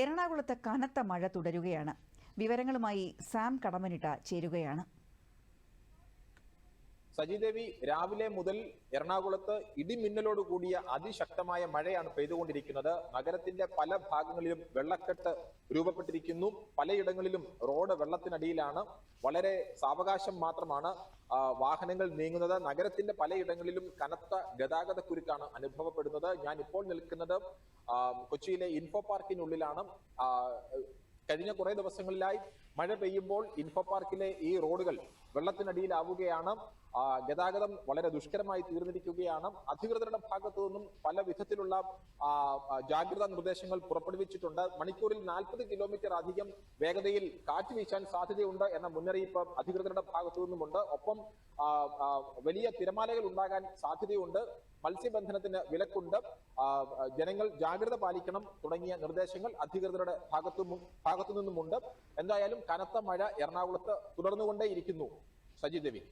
എറണാകുളത്ത് കനത്ത മഴ തുടരുകയാണ്. വിവരങ്ങളുമായി സാം കടമനിട്ട ചേരുകയാണ്. സജിദേവി രാവിലെ മുതൽ എറണാകുളത്ത് ഇടിമിന്നലോട് കൂടിയ അതിശക്തമായ മഴയാണ് പെയ്തുകൊണ്ടിരിക്കുന്നത്. നഗരത്തിന്റെ പല ഭാഗങ്ങളിലും വെള്ളക്കെട്ട് രൂപപ്പെട്ടിരിക്കുന്നു. പലയിടങ്ങളിലും റോഡ് വെള്ളത്തിനടിയിലാണ്. വളരെ സാവകാശം മാത്രമാണ് വാഹനങ്ങൾ നീങ്ങുന്നത്. നഗരത്തിന്റെ പലയിടങ്ങളിലും കനത്ത ഗതാഗത കുരുക്കാണ് അനുഭവപ്പെടുന്നത്. ഞാൻ ഇപ്പോൾ നിൽക്കുന്നത് കൊച്ചിയിലെ ഇൻഫോ പാർക്കിനുള്ളിലാണ്. കഴിഞ്ഞ കുറേ ദിവസങ്ങളിലായി മഴ പെയ്യുമ്പോൾ ഇൻഫോ പാർക്കിലെ ഈ റോഡുകൾ വെള്ളത്തിനടിയിലാവുകയാണ്. ഗതാഗതം വളരെ ദുഷ്കരമായി തീർന്നിരിക്കുകയാണ്. അധികൃതരുടെ ഭാഗത്തു നിന്നും പല വിധത്തിലുള്ള ജാഗ്രതാ നിർദ്ദേശങ്ങൾ പുറപ്പെടുവിച്ചിട്ടുണ്ട്. മണിക്കൂറിൽ നാൽപ്പത് കിലോമീറ്റർ അധികം വേഗതയിൽ കാറ്റ് വീശാൻ സാധ്യതയുണ്ട് എന്ന മുന്നറിയിപ്പ് അധികൃതരുടെ ഭാഗത്തു നിന്നുമുണ്ട്. ഒപ്പം വലിയ തിരമാലകൾ ഉണ്ടാകാൻ സാധ്യതയുണ്ട്. മത്സ്യബന്ധനത്തിന് വിലക്കുണ്ട്. ജനങ്ങൾ ജാഗ്രത പാലിക്കണം തുടങ്ങിയ നിർദ്ദേശങ്ങൾ അധികൃതരുടെ ഭാഗത്തു ഭാഗത്തു നിന്നുമുണ്ട്. എന്തായാലും കനത്ത മഴ എറണാകുളത്ത് തുടർന്നുകൊണ്ടേയിരിക്കുന്നു. സജി ദേവി.